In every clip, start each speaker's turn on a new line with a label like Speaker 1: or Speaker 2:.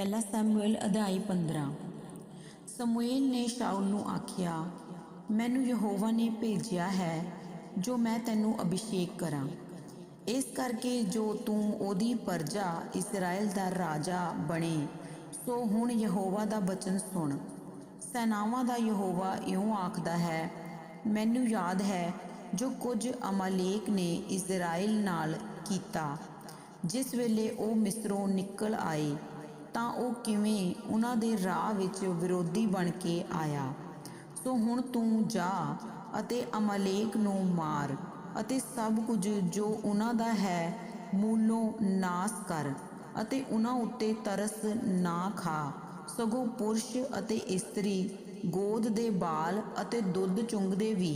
Speaker 1: ਪਹਿਲਾ ਸੈਮੂਅਲ ਅਧਿਆਇ 15 ਸਮੂਏਲ ਨੇ ਸ਼ਾਉਲ ਨੂੰ ਆਖਿਆ, ਮੈਨੂੰ ਯਹੋਵਾ ਨੇ ਭੇਜਿਆ ਹੈ, ਜੋ ਮੈਂ ਤੈਨੂੰ ਅਭਿਸ਼ੇਕ ਕਰਾਂ। ਇਸ ਕਰਕੇ ਜੋ ਤੂੰ ਉਹਦੀ ਪਰਜਾ ਇਸਰਾਇਲ ਦਾ ਰਾਜਾ ਬਣੇ, ਸੋ ਹੁਣ ਯਹੋਵਾ ਦਾ ਬਚਨ ਸੁਣ। ਸੈਨਾਵਾਂ ਦਾ ਯਹੋਵਾ ਇਉਂ ਆਖਦਾ ਹੈ, ਮੈਨੂੰ ਯਾਦ ਹੈ ਜੋ ਕੁਝ ਅਮਾਲੇਕ ਨੇ ਇਜ਼ਰਾਈਲ ਨਾਲ ਕੀਤਾ। ਜਿਸ ਵੇਲੇ ਉਹ ਮਿਸਰੋਂ ਨਿਕਲ ਆਏ ਤਾਂ ਉਹ ਕਿਵੇਂ ਉਹਨਾਂ ਦੇ ਰਾਹ ਵਿੱਚ ਵਿਰੋਧੀ ਬਣ ਕੇ ਆਇਆ। ਸੋ ਹੁਣ ਤੂੰ ਜਾ ਅਤੇ ਅਮਾਲੇਕ ਨੂੰ ਮਾਰ ਅਤੇ ਸਭ ਕੁਝ ਜੋ ਉਹਨਾਂ ਦਾ ਹੈ ਮੂਲੋਂ ਨਾਸ ਕਰ ਅਤੇ ਉਹਨਾਂ ਉੱਤੇ ਤਰਸ ਨਾ ਖਾ। ਸਗੋਂ ਪੁਰਸ਼ ਅਤੇ ਇਸਤਰੀ, ਗੋਦ ਦੇ ਬਾਲ ਅਤੇ ਦੁੱਧ ਚੁੰਗਦੇ ਵੀ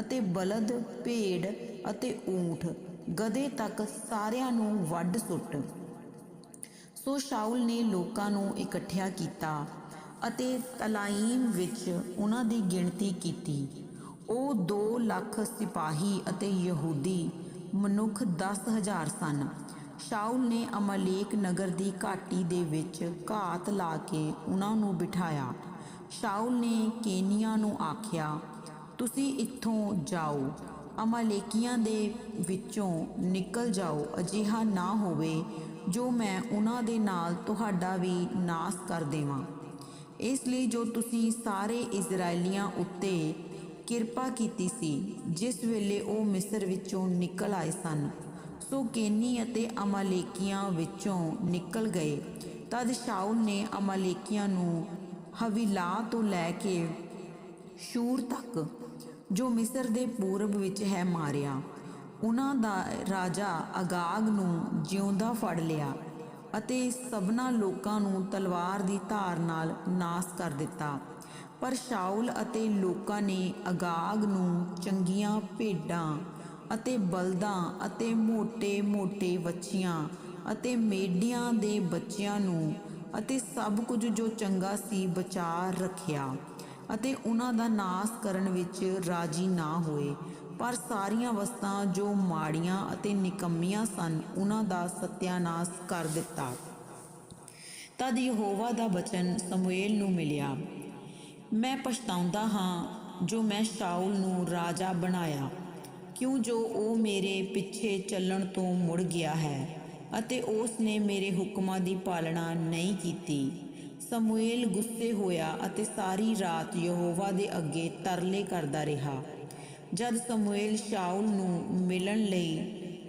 Speaker 1: ਅਤੇ ਬਲਦ, ਭੇਡ ਅਤੇ ਊਂਠ, ਗਧੇ ਤੱਕ ਸਾਰਿਆਂ ਨੂੰ ਵੱਢ ਸੁੱਟ। ਸੋ ਸ਼ਾਉਲ ਨੇ ਲੋਕਾਂ ਨੂੰ ਇਕੱਠਿਆ ਕੀਤਾ ਅਤੇ ਤਲਾਈਮ ਵਿੱਚ ਉਹਨਾਂ ਦੀ ਗਿਣਤੀ ਕੀਤੀ। ਉਹ 2 ਲੱਖ ਸਿਪਾਹੀ ਅਤੇ ਯਹੂਦੀ ਮਨੁੱਖ 10000 ਸਨ। ਸ਼ਾਉਲ ਨੇ ਅਮਲੇਕ ਨਗਰ ਦੀ ਘਾਟੀ ਦੇ ਵਿੱਚ ਘਾਤ ਲਾ ਕੇ ਉਹਨਾਂ ਨੂੰ ਬਿਠਾਇਆ। ਸ਼ਾਉਲ ਨੇ ਕੇਨੀਆਂ ਨੂੰ ਆਖਿਆ, ਤੁਸੀਂ ਇੱਥੋਂ ਜਾਓ। ਅਮਾਲੇਕੀਆਂ ਦੇ ਵਿੱਚੋਂ ਨਿਕਲ ਜਾਓ। ਅਜਿਹਾ ਨਾ ਹੋਵੇ ਜੋ ਮੈਂ ਉਹਨਾਂ ਦੇ ਨਾਲ ਤੁਹਾਡਾ ਵੀ ਨਾਸ ਕਰ ਦੇਵਾਂ। ਇਸ ਲਈ ਜੋ ਤੁਸੀਂ ਸਾਰੇ ਇਜ਼ਰਾਈਲੀਆਂ ਉੱਤੇ ਕਿਰਪਾ ਕੀਤੀ ਸੀ, ਜਿਸ ਵੇਲੇ ਉਹ ਮਿਸਰ ਵਿੱਚੋਂ ਨਿਕਲ ਆਏ ਸਨ, ਸੋ ਕੇਨੀ ਅਤੇ ਅਮਾਲੇਕੀਆਂ ਵਿੱਚੋਂ ਨਿਕਲ ਗਏ। ਤਦ ਸ਼ਾਉਲ ਨੇ ਅਮਾਲੇਕੀਆਂ ਨੂੰ ਹਵੀਲਾ ਤੋਂ ਲੈ ਕੇ ਸ਼ੂਰ ਤੱਕ, ਜੋ ਮਿਸਰ ਦੇ ਪੂਰਬ ਵਿੱਚ ਹੈ, ਮਾਰਿਆ। ਉਹਨਾਂ ਦਾ ਰਾਜਾ ਅਗਾਗ ਨੂੰ ਜਿਉਂਦਾ ਫੜ ਲਿਆ ਅਤੇ ਸਭਨਾ ਲੋਕਾਂ ਨੂੰ ਤਲਵਾਰ ਦੀ ਧਾਰ ਨਾਲ ਨਾਸ ਕਰ ਦਿੱਤਾ। ਪਰ ਸ਼ਾਉਲ ਅਤੇ ਲੋਕਾਂ ਨੇ ਅਗਾਗ ਨੂੰ ਚੰਗੀਆਂ ਭੇਡਾਂ ਅਤੇ ਬਲਦਾਂ ਅਤੇ ਮੋਟੇ ਮੋਟੇ ਵੱਛੀਆਂ ਅਤੇ ਮੇਡੀਆਂ ਦੇ ਬੱਚਿਆਂ ਨੂੰ ਅਤੇ ਸਭ ਕੁਝ ਜੋ ਚੰਗਾ ਸੀ ਬਚਾ ਰੱਖਿਆ ਅਤੇ ਉਹਨਾਂ ਦਾ ਨਾਸ ਕਰਨ ਵਿੱਚ ਰਾਜੀ ਨਾ ਹੋਏ। ਪਰ ਸਾਰੀਆਂ ਵਸਤਾਂ ਜੋ ਮਾੜੀਆਂ ਅਤੇ ਨਿਕੰਮੀਆਂ ਸਨ, ਉਹਨਾਂ ਦਾ ਸਤਿਆਨਾਸ਼ ਕਰ ਦਿੱਤਾ। ਤਦ ਯਹੋਵਾ ਦਾ ਬਚਨ ਸਮੂਏਲ ਨੂੰ ਮਿਲਿਆ। ਮੈਂ ਪਛਤਾਉਂਦਾ ਹਾਂ ਜੋ ਮੈਂ ਸ਼ਾਉਲ ਨੂੰ ਰਾਜਾ ਬਣਾਇਆ, ਕਿਉਂ ਜੋ ਉਹ ਮੇਰੇ ਪਿੱਛੇ ਚੱਲਣ ਤੋਂ ਮੁੜ ਗਿਆ ਹੈ ਅਤੇ ਉਸ ਨੇ ਮੇਰੇ ਹੁਕਮਾਂ ਦੀ ਪਾਲਣਾ ਨਹੀਂ ਕੀਤੀ। ਸਮੂਏਲ ਗੁੱਸੇ ਹੋਇਆ ਅਤੇ ਸਾਰੀ ਰਾਤ ਯਹੋਵਾ ਦੇ ਅੱਗੇ ਤਰਲੇ ਕਰਦਾ ਰਿਹਾ। ਜਦ ਸਮੂਏਲ ਸ਼ਾਉਲ ਨੂੰ ਮਿਲਣ ਲਈ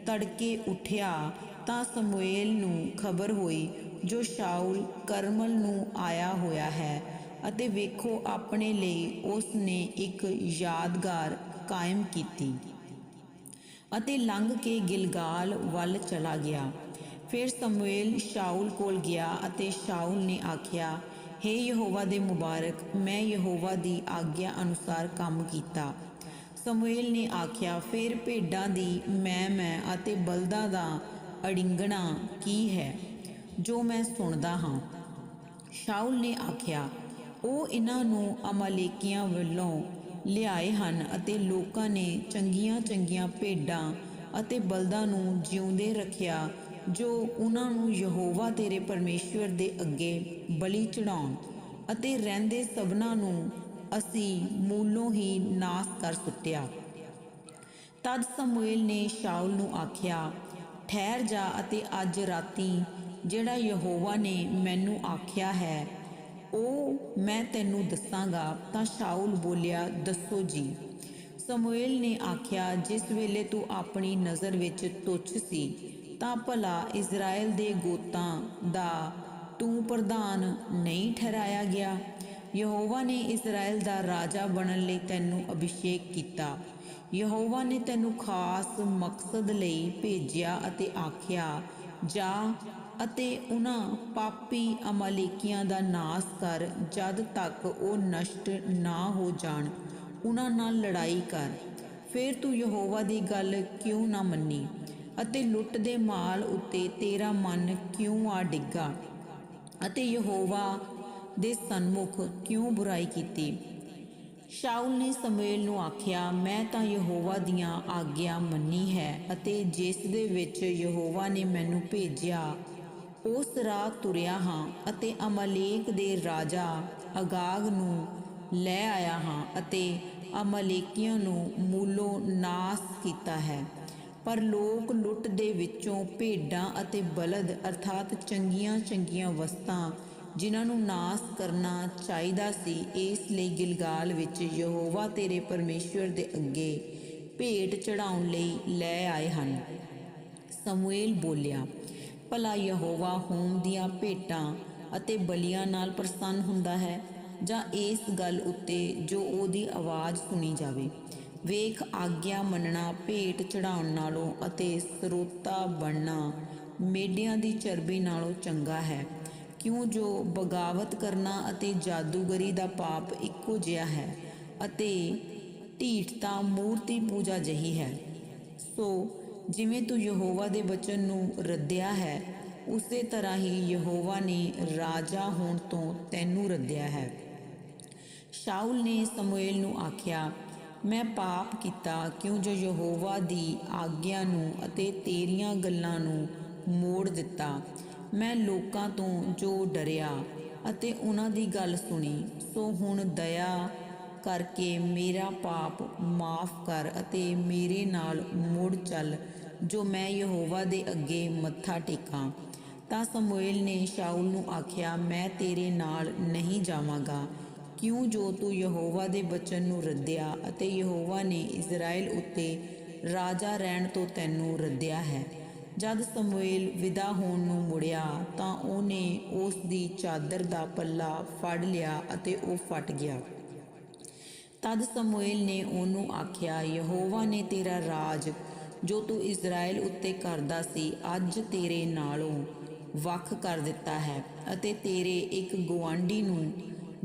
Speaker 1: ਤੜਕੇ ਉੱਠਿਆ ਤਾਂ ਸਮੂਏਲ ਨੂੰ ਖਬਰ ਹੋਈ, ਜੋ ਸ਼ਾਉਲ ਕਰਮਲ ਨੂੰ ਆਇਆ ਹੋਇਆ ਹੈ ਅਤੇ ਵੇਖੋ ਆਪਣੇ ਲਈ ਉਸ ਨੇ ਇੱਕ ਯਾਦਗਾਰ ਕਾਇਮ ਕੀਤੀ ਅਤੇ ਲੰਘ ਕੇ ਗਿਲਗਾਲ ਵੱਲ ਚਲਾ ਗਿਆ। ਫਿਰ ਸਮੂਏਲ ਸ਼ਾਉਲ ਕੋਲ ਗਿਆ ਅਤੇ ਸ਼ਾਉਲ ਨੇ ਆਖਿਆ हे ਯਹੋਵਾ ਦੇ ਮੁਬਾਰਕ, ਮੈਂ ਯਹੋਵਾ ਦੀ ਆਗਿਆ ਅਨੁਸਾਰ ਕੰਮ ਕੀਤਾ ਸਮੂਏਲ ਨੇ ਆਖਿਆ, ਫਿਰ ਭੇਡਾਂ ਦੀ ਮੈਂ ਮੈਂ ਅਤੇ ਬਲਦਾਂ ਦਾ ਅੜਿੰਗਣਾ ਕੀ ਹੈ? ਜੋ ਮੈਂ ਸੁਣਦਾ ਹਾਂ। ਸ਼ਾਉਲ ਨੇ ਆਖਿਆ, ਉਹ ਇਹਨਾਂ ਨੂੰ ਅਮਾਲੇਕੀਆਂ ਵੱਲੋਂ ਲਿਆਏ ਹਨ ਅਤੇ ਲੋਕਾਂ ਨੇ ਚੰਗੀਆਂ ਚੰਗੀਆਂ ਭੇਡਾਂ ਅਤੇ ਬਲਦਾਂ ਨੂੰ ਜਿਉਂਦੇ ਰੱਖਿਆ, ਜੋ ਉਹਨਾਂ ਨੂੰ ਯਹੋਵਾ ਤੇਰੇ ਪਰਮੇਸ਼ਵਰ ਦੇ ਅੱਗੇ ਬਲੀ ਚੜਾਉਣ ਅਤੇ ਰਹਿੰਦੇ ਸਭਨਾਂ ਨੂੰ ਅਸੀਂ ਮੂਲੋਂ ਹੀ ਨਾਸ ਕਰ ਸੁੱਟਿਆ। ਤਦ ਸਮੂਏਲ ਨੇ ਸ਼ਾਉਲ ਨੂੰ ਆਖਿਆ, ਠਹਿਰ ਜਾ ਅਤੇ ਅੱਜ ਰਾਤੀ ਜਿਹੜਾ ਯਹੋਵਾ ਨੇ ਮੈਨੂੰ ਆਖਿਆ ਹੈ, ਉਹ ਮੈਂ ਤੈਨੂੰ ਦੱਸਾਂਗਾ। ਤਾਂ ਸ਼ਾਉਲ ਬੋਲਿਆ, ਦੱਸੋ ਜੀ। ਸਮੂਏਲ ਨੇ ਆਖਿਆ, ਜਿਸ ਵੇਲੇ ਤੂੰ ਆਪਣੀ ਨਜ਼ਰ ਵਿੱਚ ਤੁੱਛ ਸੀ, ਤਾਂ ਭਲਾ ਇਜ਼ਰਾਈਲ ਦੇ ਗੋਤਾਂ ਦਾ ਤੂੰ ਪ੍ਰਧਾਨ ਨਹੀਂ ਠਹਿਰਾਇਆ ਗਿਆ। ਯਹੋਵਾ ਨੇ ਇਜ਼ਰਾਈਲ ਦਾ ਰਾਜਾ ਬਣਨ ਲਈ ਤੈਨੂੰ ਅਭਿਸ਼ੇਕ ਕੀਤਾ। ਯਹੋਵਾ ਨੇ ਤੈਨੂੰ ਖਾਸ ਮਕਸਦ ਲਈ ਭੇਜਿਆ ਅਤੇ ਆਖਿਆ, ਜਾ ਅਤੇ ਉਹਨਾਂ ਪਾਪੀ ਅਮਾਲੇਕੀਆਂ ਦਾ ਨਾਸ ਕਰ, ਜਦ ਤੱਕ ਉਹ ਨਸ਼ਟ ਨਾ ਹੋ ਜਾਣ ਉਹਨਾਂ ਨਾਲ ਲੜਾਈ ਕਰ। ਫਿਰ ਤੂੰ ਯਹੋਵਾ ਦੀ ਗੱਲ ਕਿਉਂ ਨਾ ਮੰਨੀ? ਅਤੇ ਲੁੱਟ ਦੇ ਮਾਲ ਉੱਤੇ ਤੇਰਾ ਮਨ ਕਿਉਂ ਆ ਡਿੱਗਾ? ਅਤੇ ਯਹੋਵਾ ਦੇ ਸਨਮੁਖ ਕਿਉਂ ਬੁਰਾਈ ਕੀਤੀ? ਸ਼ਾਉਲ ਨੇ ਸਮੂਏਲ ਨੂੰ ਆਖਿਆ, ਮੈਂ ਤਾਂ ਯਹੋਵਾ ਦੀਆਂ ਆਗਿਆ ਮੰਨੀ ਹੈ ਅਤੇ ਜਿਸ ਦੇ ਵਿੱਚ ਯਹੋਵਾ ਨੇ ਮੈਨੂੰ ਭੇਜਿਆ, ਉਸ ਰਾਹ ਤੁਰਿਆ ਹਾਂ ਅਤੇ ਅਮਲੇਕ ਦੇ ਰਾਜਾ ਅਗਾਗ ਨੂੰ ਲੈ ਆਇਆ ਹਾਂ ਅਤੇ ਅਮਲੇਕੀਆਂ ਨੂੰ ਮੂਲੋਂ ਨਾਸ ਕੀਤਾ ਹੈ। ਪਰ ਲੋਕ ਲੁੱਟ ਦੇ ਵਿੱਚੋਂ ਭੇਡਾਂ ਅਤੇ ਬਲਦ ਅਰਥਾਤ ਚੰਗੀਆਂ ਚੰਗੀਆਂ ਵਸਤਾਂ ਜਿਨ੍ਹਾਂ ਨੂੰ ਨਾਸ ਕਰਨਾ ਚਾਹੀਦਾ ਸੀ, ਇਸ ਲਈ ਗਿਲਗਾਲ ਵਿੱਚ ਯਹੋਵਾ ਤੇਰੇ ਪਰਮੇਸ਼ਵਰ ਦੇ ਅੱਗੇ ਭੇਟ ਚੜਾਉਣ ਲਈ ਲੈ ਆਏ ਹਨ। ਸਮੂਏਲ ਬੋਲਿਆ, ਭਲਾ ਯਹੋਵਾ ਹੋਮ ਦੀਆਂ ਭੇਟਾਂ ਅਤੇ ਬਲੀਆਂ ਨਾਲ ਪ੍ਰਸੰਨ ਹੁੰਦਾ ਹੈ, ਜਾਂ ਇਸ ਗੱਲ ਉੱਤੇ ਜੋ ਉਹਦੀ ਆਵਾਜ਼ ਸੁਣੀ ਜਾਵੇ। ਵੇਖ, ਆਗਿਆ ਮੰਨਣਾ, ਭੇਟ ਚੜਾਉਣ ਨਾਲੋਂ ਅਤੇ ਸਰੋਤਾ ਬਣਨਾ ਮੇਢਿਆਂ ਦੀ ਚਰਬੀ ਨਾਲੋਂ ਚੰਗਾ ਹੈ। ਕਿਉਂ ਜੋ ਬਗਾਵਤ ਕਰਨਾ ਅਤੇ ਜਾਦੂਗਰੀ ਦਾ ਪਾਪ ਇੱਕੋ ਜਿਹਾ ਹੈ ਅਤੇ ਢੀਠਤਾ ਮੂਰਤੀ ਪੂਜਾ ਜਹੀ ਹੈ। ਸੋ ਜਿਵੇਂ ਤੂੰ ਯਹੋਵਾ ਦੇ ਬਚਨ ਨੂੰ ਰੱਦਿਆ ਹੈ, ਉਸੇ ਤਰ੍ਹਾਂ ਹੀ ਯਹੋਵਾ ਨੇ ਰਾਜਾ ਹੋਣ ਤੋਂ ਤੈਨੂੰ ਰੱਦਿਆ ਹੈ। ਸ਼ਾਉਲ ਨੇ ਸਮੂਏਲ ਨੂੰ ਆਖਿਆ, ਮੈਂ ਪਾਪ ਕੀਤਾ ਕਿਉਂ ਜੋ ਯਹੋਵਾ ਦੀ ਆਗਿਆ ਨੂੰ ਅਤੇ ਤੇਰੀਆਂ ਗੱਲਾਂ ਨੂੰ ਮੋੜ ਦਿੱਤਾ? ਮੈਂ ਲੋਕਾਂ ਤੋਂ ਜੋ ਡਰਿਆ ਅਤੇ ਉਹਨਾਂ ਦੀ ਗੱਲ ਸੁਣੀ, ਸੋ ਹੁਣ ਦਇਆ ਕਰਕੇ ਮੇਰਾ ਪਾਪ ਮਾਫ ਕਰ ਅਤੇ ਮੇਰੇ ਨਾਲ ਮੁੜ ਚੱਲ, ਜੋ ਮੈਂ ਯਹੋਵਾ ਦੇ ਅੱਗੇ ਮੱਥਾ ਟੇਕਾਂ। ਤਾਂ ਸਮੂਏਲ ਨੇ ਸ਼ਾਉਲ ਨੂੰ ਆਖਿਆ, ਮੈਂ ਤੇਰੇ ਨਾਲ ਨਹੀਂ ਜਾਵਾਂਗਾ। ਕਿਉਂ ਜੋ ਤੂੰ ਯਹੋਵਾ ਦੇ ਬਚਨ ਨੂੰ ਰੱਦਿਆ ਅਤੇ ਯਹੋਵਾ ਨੇ ਇਜ਼ਰਾਈਲ ਉੱਤੇ ਰਾਜਾ ਰਹਿਣ ਤੋਂ ਤੈਨੂੰ ਰੱਦਿਆ ਹੈ? ਜਦ ਸਮੂਏਲ ਵਿਦਾ ਹੋਣ ਨੂੰ ਮੁੜਿਆ ਤਾਂ ਉਹਨੇ ਉਸ ਦੀ ਚਾਦਰ ਦਾ ਪੱਲਾ ਫੜ ਲਿਆ ਅਤੇ ਉਹ ਫਟ ਗਿਆ। ਤਦ ਸਮੂਏਲ ਨੇ ਉਹਨੂੰ ਆਖਿਆ, ਯਹੋਵਾ ਨੇ ਤੇਰਾ ਰਾਜ, ਜੋ ਤੂੰ ਇਜ਼ਰਾਈਲ ਉੱਤੇ ਕਰਦਾ ਸੀ, ਅੱਜ ਤੇਰੇ ਨਾਲੋਂ ਵੱਖ ਕਰ ਦਿੱਤਾ ਹੈ ਅਤੇ ਤੇਰੇ ਇੱਕ ਗਵਾਂਢੀ ਨੂੰ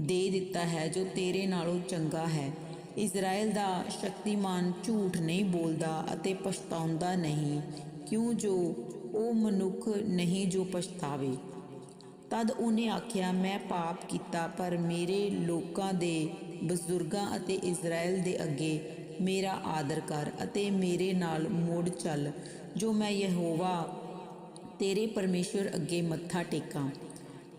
Speaker 1: ਦੇ ਦਿੱਤਾ ਹੈ, ਜੋ ਤੇਰੇ ਨਾਲੋਂ ਚੰਗਾ ਹੈ। ਇਜ਼ਰਾਈਲ ਦਾ ਸ਼ਕਤੀਮਾਨ ਝੂਠ ਨਹੀਂ ਬੋਲਦਾ ਅਤੇ ਪਛਤਾਉਂਦਾ ਨਹੀਂ। ਕਿਉਂ ਜੋ ਉਹ ਮਨੁੱਖ ਨਹੀਂ ਜੋ ਪਛਤਾਵੇ? ਤਦ ਉਹਨੇ ਆਖਿਆ, ਮੈਂ ਪਾਪ ਕੀਤਾ, ਪਰ ਮੇਰੇ ਲੋਕਾਂ ਦੇ ਬਜ਼ੁਰਗਾਂ ਅਤੇ ਇਜ਼ਰਾਈਲ ਦੇ ਅੱਗੇ ਮੇਰਾ ਆਦਰ ਕਰ ਅਤੇ ਮੇਰੇ ਨਾਲ ਮੁੜ ਚੱਲ, ਜੋ ਮੈਂ ਯਹੋਵਾ, ਤੇਰੇ ਪਰਮੇਸ਼ਵਰ ਅੱਗੇ ਮੱਥਾ ਟੇਕਾਂ।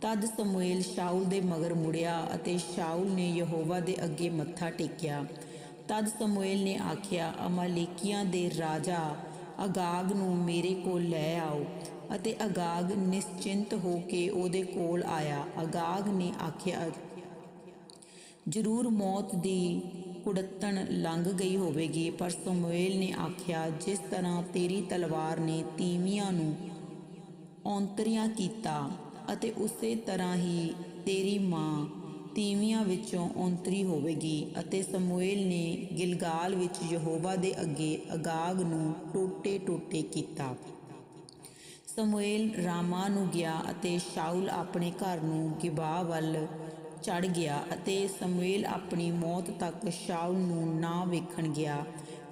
Speaker 1: ਤਦ ਸਮੂਏਲ ਸ਼ਾਊਲ ਦੇ ਮਗਰ ਮੁੜਿਆ ਅਤੇ ਸ਼ਾਊਲ ਨੇ ਯਹੋਵਾ ਦੇ ਅੱਗੇ ਮੱਥਾ ਟੇਕਿਆ। ਤਦ ਸਮੂਏਲ ਨੇ ਆਖਿਆ, ਅਮਾਲੇਕੀਆਂ ਦੇ ਰਾਜਾ ਅਗਾਗ ਨੂੰ ਮੇਰੇ ਕੋਲ ਲੈ ਆਓ। ਅਤੇ ਅਗਾਗ ਨਿਸ਼ਚਿੰਤ ਹੋ ਕੇ ਉਹਦੇ ਕੋਲ ਆਇਆ। ਅਗਾਗ ਨੇ ਆਖਿਆ, ਜ਼ਰੂਰ ਮੌਤ ਦੀ ਕੁੜੱਤਣ ਲੰਘ ਗਈ ਹੋਵੇਗੀ, ਪਰ ਸਮੂਏਲ ਨੇ ਆਖਿਆ, ਜਿਸ ਤਰ੍ਹਾਂ ਤੇਰੀ ਤਲਵਾਰ ਨੇ ਤੀਵੀਆਂ ਨੂੰ ਔਂਤਰੀਆਂ ਕੀਤਾ ਅਤੇ ਉਸੇ ਤਰ੍ਹਾਂ ਹੀ ਤੇਰੀ ਮਾਂ ਤੀਵੀਆਂ ਵਿੱਚੋਂ ਔਂਤਰੀ ਹੋਵੇਗੀ ਅਤੇ ਸਮੂਏਲ ਨੇ ਗਿਲਗਾਲ ਵਿੱਚ ਯਹੋਵਾ ਦੇ ਅੱਗੇ ਅਗਾਗ ਨੂੰ ਟੋਟੇ-ਟੋਟੇ ਕੀਤਾ। ਸਮੂਏਲ ਰਾਮਾ ਨੂੰ ਗਿਆ ਅਤੇ ਸ਼ਾਉਲ ਆਪਣੇ ਘਰ ਨੂੰ ਗਿਬਾ ਵੱਲ ਚੜ ਗਿਆ ਅਤੇ ਸਮੂਏਲ ਆਪਣੀ ਮੌਤ ਤੱਕ ਸ਼ਾਉਲ ਨੂੰ ਨਾ ਵੇਖਣ ਗਿਆ,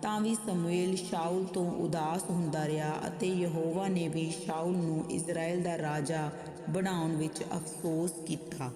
Speaker 1: ਤਾਂ ਵੀ ਸਮੂਏਲ ਸ਼ਾਉਲ ਤੋਂ ਉਦਾਸ ਹੁੰਦਾ ਰਿਹਾ ਅਤੇ ਯਹੋਵਾ ਨੇ ਵੀ ਸ਼ਾਉਲ ਨੂੰ ਇਜ਼ਰਾਈਲ ਦਾ ਰਾਜਾ ਬਣਾਉਣ ਵਿੱਚ ਅਫਸੋਸ ਕੀਤਾ।